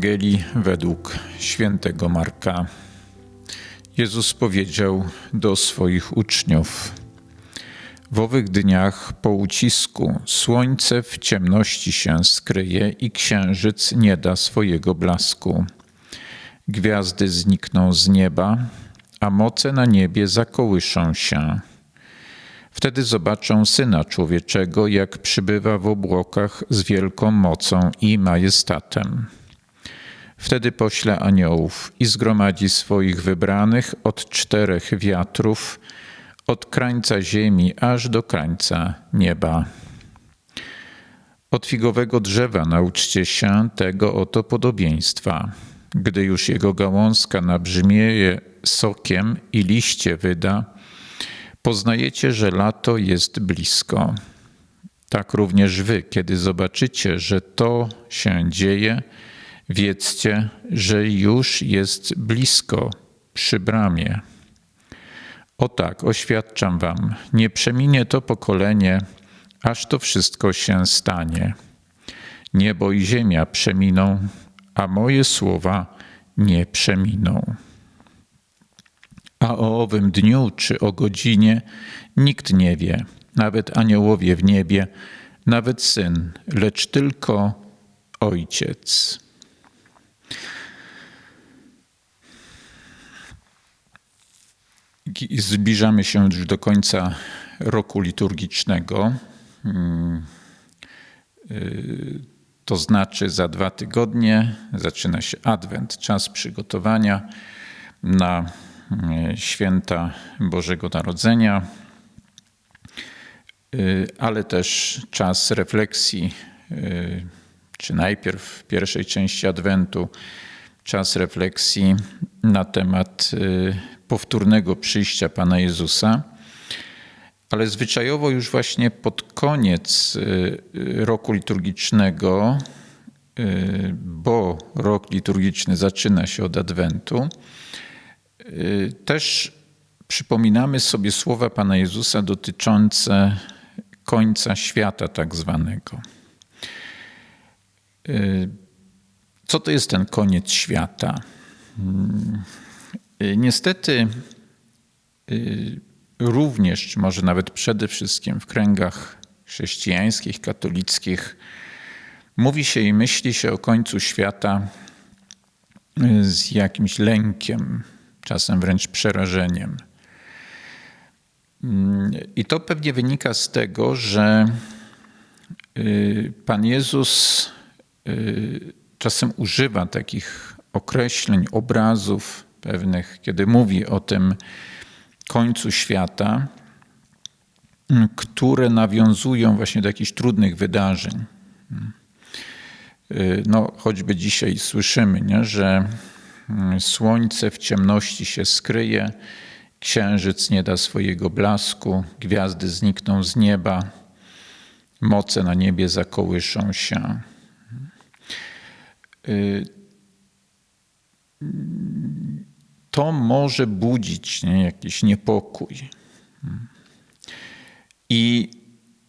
Ewangelii według świętego Marka. Jezus powiedział do swoich uczniów: W owych dniach po ucisku słońce w ciemności się skryje i księżyc nie da swojego blasku. Gwiazdy znikną z nieba, a moce na niebie zakołyszą się. Wtedy zobaczą Syna Człowieczego, jak przybywa w obłokach z wielką mocą i majestatem. Wtedy pośle aniołów i zgromadzi swoich wybranych od czterech wiatrów, od krańca ziemi aż do krańca nieba. Od figowego drzewa nauczcie się tego oto podobieństwa. Gdy już jego gałązka nabrzmieje sokiem i liście wyda, poznajecie, że lato jest blisko. Tak również wy, kiedy zobaczycie, że to się dzieje, wiedzcie, że już jest blisko przy bramie. O tak, oświadczam wam, nie przeminie to pokolenie, aż to wszystko się stanie. Niebo i ziemia przeminą, a moje słowa nie przeminą. A o owym dniu czy o godzinie nikt nie wie, nawet aniołowie w niebie, nawet syn, lecz tylko ojciec. Zbliżamy się już do końca roku liturgicznego. Mm, y, to znaczy, za dwa tygodnie zaczyna się Adwent, czas przygotowania na y, święta Bożego Narodzenia, y, ale też czas refleksji, czy najpierw w pierwszej części Adwentu, czas refleksji na temat powtórnego przyjścia Pana Jezusa, ale zwyczajowo już właśnie pod koniec y, roku liturgicznego, y, bo rok liturgiczny zaczyna się od Adwentu, y, też przypominamy sobie słowa Pana Jezusa dotyczące końca świata, tak zwanego. Co to jest ten koniec świata? Y, niestety, y, również, może nawet przede wszystkim w kręgach chrześcijańskich, katolickich, mówi się i myśli się o końcu świata y, z jakimś lękiem, czasem wręcz przerażeniem. I to pewnie wynika z tego, że Pan Jezus czasem używa takich określeń, obrazów, pewnych, kiedy mówi o tym końcu świata, które nawiązują właśnie do jakichś trudnych wydarzeń. No, choćby dzisiaj słyszymy, nie, że słońce w ciemności się skryje, księżyc nie da swojego blasku, gwiazdy znikną z nieba, moce na niebie zakołyszą się to może budzić nie, jakiś niepokój. I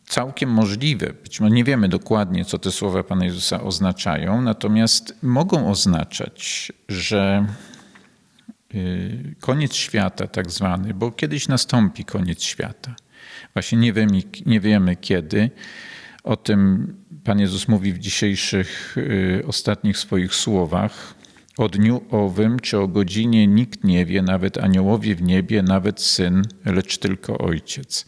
całkiem możliwe, być może nie wiemy dokładnie, co te słowa Pana Jezusa oznaczają, natomiast mogą oznaczać, że y, koniec świata, tak zwany, bo kiedyś nastąpi koniec świata. Właśnie nie wiemy, nie wiemy kiedy. O tym Pan Jezus mówi w dzisiejszych y, ostatnich swoich słowach. O dniu owym czy o godzinie nikt nie wie, nawet aniołowie w niebie, nawet syn, lecz tylko ojciec.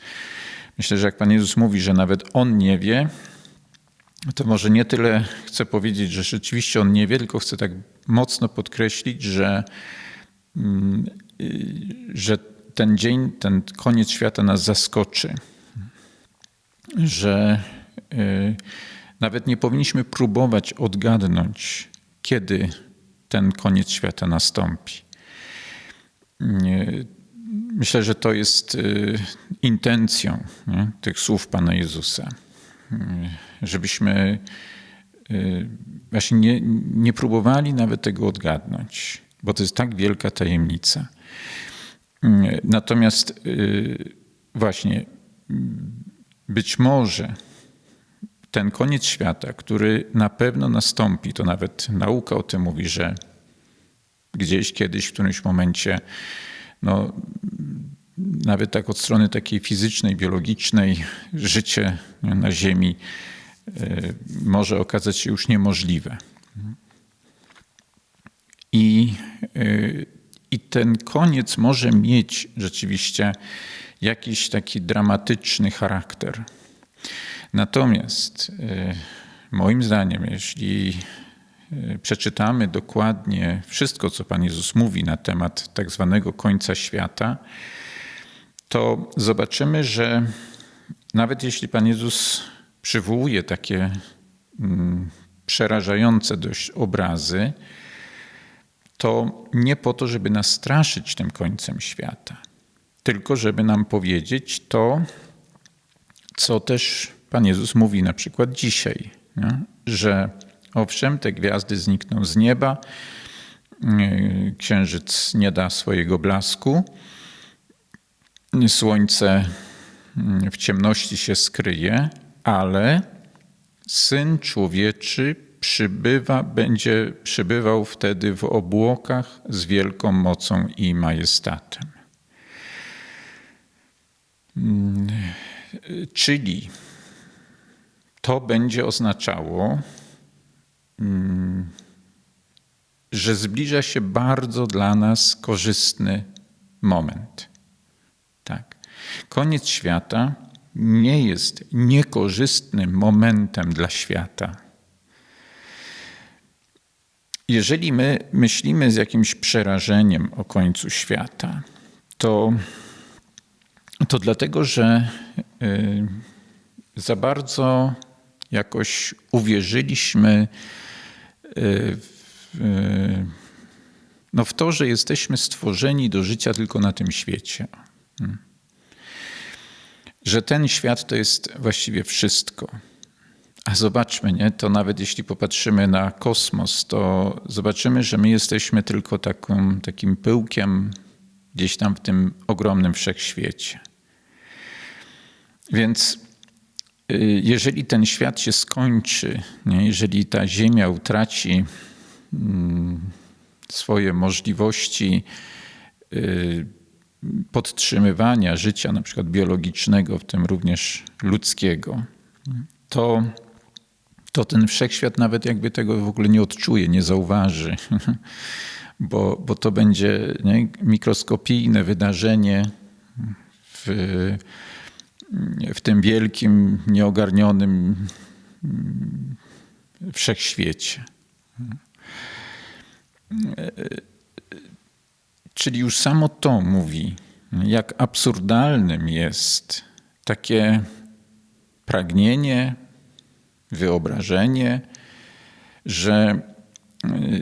Myślę, że jak Pan Jezus mówi, że nawet on nie wie, to może nie tyle chcę powiedzieć, że rzeczywiście on nie wie, tylko chcę tak mocno podkreślić, że, mm, że ten dzień, ten koniec świata nas zaskoczy. Że y, nawet nie powinniśmy próbować odgadnąć, kiedy ten koniec świata nastąpi. Myślę, że to jest y, intencją nie, tych słów Pana Jezusa, y, żebyśmy y, właśnie nie, nie próbowali nawet tego odgadnąć, bo to jest tak wielka tajemnica. Natomiast właśnie być może ten koniec świata, który na pewno nastąpi, to nawet nauka o tym mówi, że gdzieś kiedyś, w którymś momencie, no, nawet tak od strony takiej fizycznej, biologicznej, życie na Ziemi y, może okazać się już niemożliwe. I, y, I ten koniec może mieć rzeczywiście jakiś taki dramatyczny charakter. Natomiast y, moim zdaniem, jeśli przeczytamy dokładnie wszystko, co Pan Jezus mówi na temat tak zwanego końca świata, to zobaczymy, że nawet jeśli Pan Jezus przywołuje takie mm, przerażające dość obrazy, to nie po to, żeby nas straszyć tym końcem świata, tylko żeby nam powiedzieć to, co też Pan Jezus mówi na przykład dzisiaj, nie? że owszem, te gwiazdy znikną z nieba, yy, księżyc nie da swojego blasku, słońce mm, w ciemności się skryje, ale Syn Człowieczy przybywa, będzie przybywał wtedy w obłokach z wielką mocą i majestatem. Mm, czyli to będzie oznaczało, mm, że zbliża się bardzo dla nas korzystny moment. Tak. Koniec świata nie jest niekorzystnym momentem dla świata. Jeżeli my myślimy z jakimś przerażeniem o końcu świata, to, to dlatego, że y, za bardzo jakoś uwierzyliśmy w, y, no w to, że jesteśmy stworzeni do życia tylko na tym świecie. Hmm. Że ten świat to jest właściwie wszystko. A zobaczmy, nie? to nawet jeśli popatrzymy na kosmos, to zobaczymy, że my jesteśmy tylko taką, takim pyłkiem gdzieś tam w tym ogromnym wszechświecie. Więc jeżeli ten świat się skończy, nie? jeżeli ta Ziemia utraci mm, swoje możliwości y, podtrzymywania życia, na przykład biologicznego, w tym również ludzkiego, to to ten wszechświat nawet jakby tego w ogóle nie odczuje, nie zauważy, bo, bo to będzie nie, mikroskopijne wydarzenie w, w tym wielkim, nieogarnionym wszechświecie. Czyli już samo to mówi, jak absurdalnym jest takie pragnienie, wyobrażenie, że,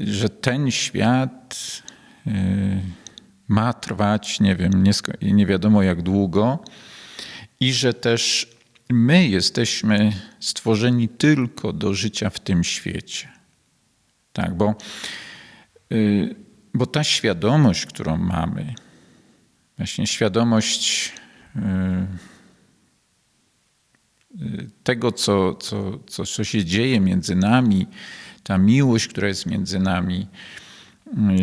że ten świat ma trwać, nie wiem, nie, nie wiadomo jak długo, i że też my jesteśmy stworzeni tylko do życia w tym świecie. Tak, bo, y, bo ta świadomość, którą mamy, właśnie świadomość y, tego, co, co, co, co się dzieje między nami, ta miłość, która jest między nami,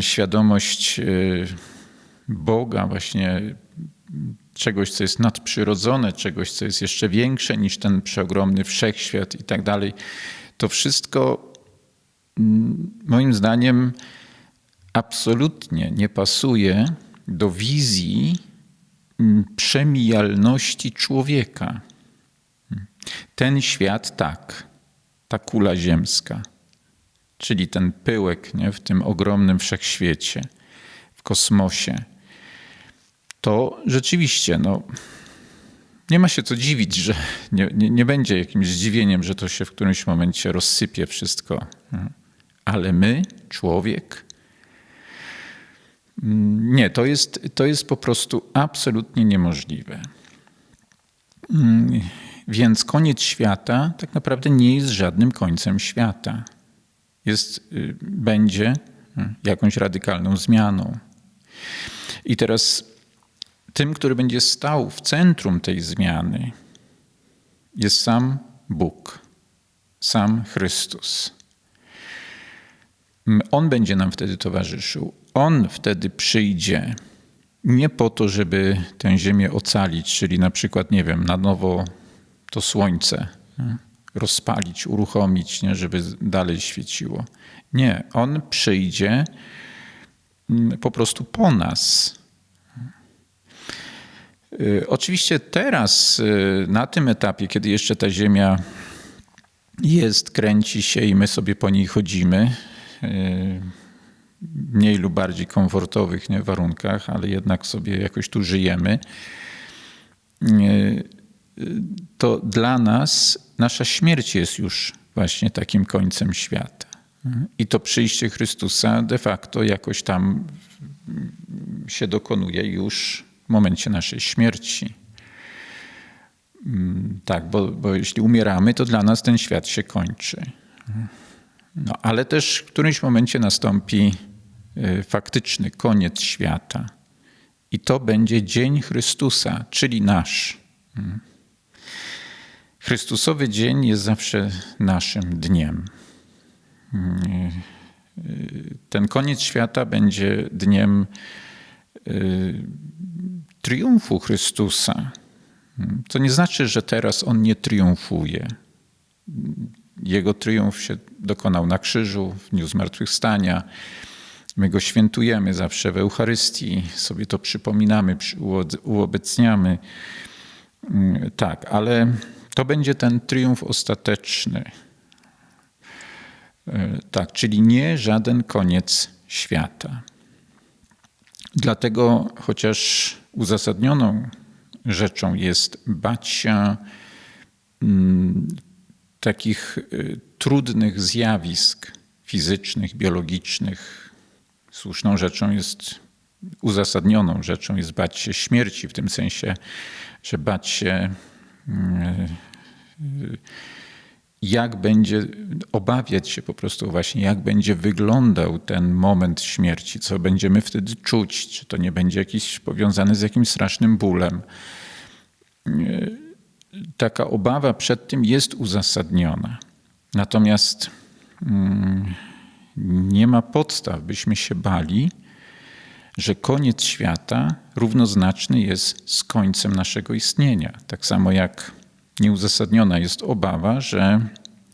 świadomość y, Boga, właśnie czegoś, co jest nadprzyrodzone, czegoś, co jest jeszcze większe niż ten przeogromny wszechświat i tak dalej. To wszystko mm, moim zdaniem absolutnie nie pasuje do wizji mm, przemijalności człowieka. Ten świat tak, ta kula ziemska, czyli ten pyłek nie, w tym ogromnym wszechświecie, w kosmosie, to rzeczywiście no, nie ma się co dziwić, że nie, nie, nie będzie jakimś zdziwieniem, że to się w którymś momencie rozsypie wszystko. Ale my, człowiek, nie, to jest, to jest po prostu absolutnie niemożliwe. Więc koniec świata tak naprawdę nie jest żadnym końcem świata. Jest, y, będzie y, jakąś radykalną zmianą. I teraz tym, który będzie stał w centrum tej zmiany, jest sam Bóg. sam Chrystus. On będzie nam wtedy towarzyszył. On wtedy przyjdzie nie po to, żeby tę ziemię ocalić, czyli na przykład, nie wiem, na nowo to słońce rozpalić, uruchomić, nie? żeby dalej świeciło. Nie, on przyjdzie mm, po prostu po nas. Y, Oczywiście teraz, y, na tym etapie, kiedy jeszcze ta ziemia jest, kręci się i my sobie po niej chodzimy, y, mniej lub bardziej komfortowych nie, warunkach, ale jednak sobie jakoś tu żyjemy, to dla nas nasza śmierć jest już właśnie takim końcem świata. I to przyjście Chrystusa de facto jakoś tam się dokonuje już w momencie naszej śmierci. Tak, bo, bo jeśli umieramy, to dla nas ten świat się kończy. No, ale też w którymś momencie nastąpi y, faktyczny koniec świata. I to będzie dzień Chrystusa, czyli nasz. Chrystusowy dzień jest zawsze naszym dniem. Ten koniec świata będzie dniem y, triumfu Chrystusa. To nie znaczy, że teraz on nie triumfuje. Jego triumf się dokonał na krzyżu, w dniu zmartwychwstania. My go świętujemy zawsze w Eucharystii, sobie to przypominamy, uobecniamy. Tak, ale to będzie ten triumf ostateczny. Tak, czyli nie żaden koniec świata. Dlatego, chociaż uzasadnioną rzeczą jest bać się mm, takich y, trudnych zjawisk fizycznych, biologicznych, słuszną rzeczą jest, uzasadnioną rzeczą jest bać się śmierci, w tym sensie, że bać się y, y, jak będzie, obawiać się po prostu właśnie, jak będzie wyglądał ten moment śmierci, co będziemy wtedy czuć, czy to nie będzie jakiś powiązany z jakimś strasznym bólem. Taka obawa przed tym jest uzasadniona. Natomiast mm, nie ma podstaw, byśmy się bali, że koniec świata równoznaczny jest z końcem naszego istnienia. Tak samo jak nieuzasadniona jest obawa, że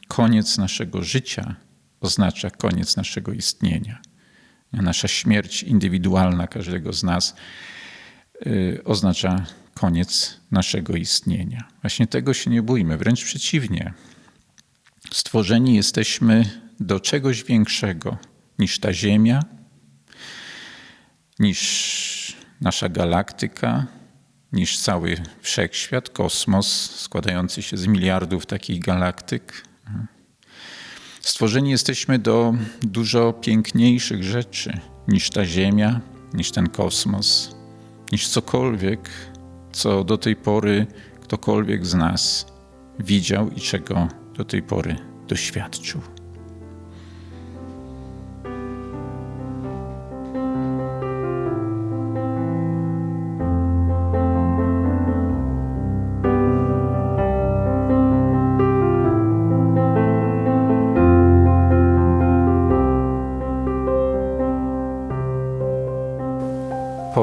koniec naszego życia oznacza koniec naszego istnienia. Nasza śmierć indywidualna każdego z nas y, oznacza koniec naszego istnienia. Właśnie tego się nie bójmy, wręcz przeciwnie. Stworzeni jesteśmy do czegoś większego niż ta Ziemia, niż nasza galaktyka, niż cały wszechświat, kosmos składający się z miliardów takich galaktyk. Stworzeni jesteśmy do dużo piękniejszych rzeczy niż ta Ziemia, niż ten kosmos, niż cokolwiek, co do tej pory ktokolwiek z nas widział i czego do tej pory doświadczył.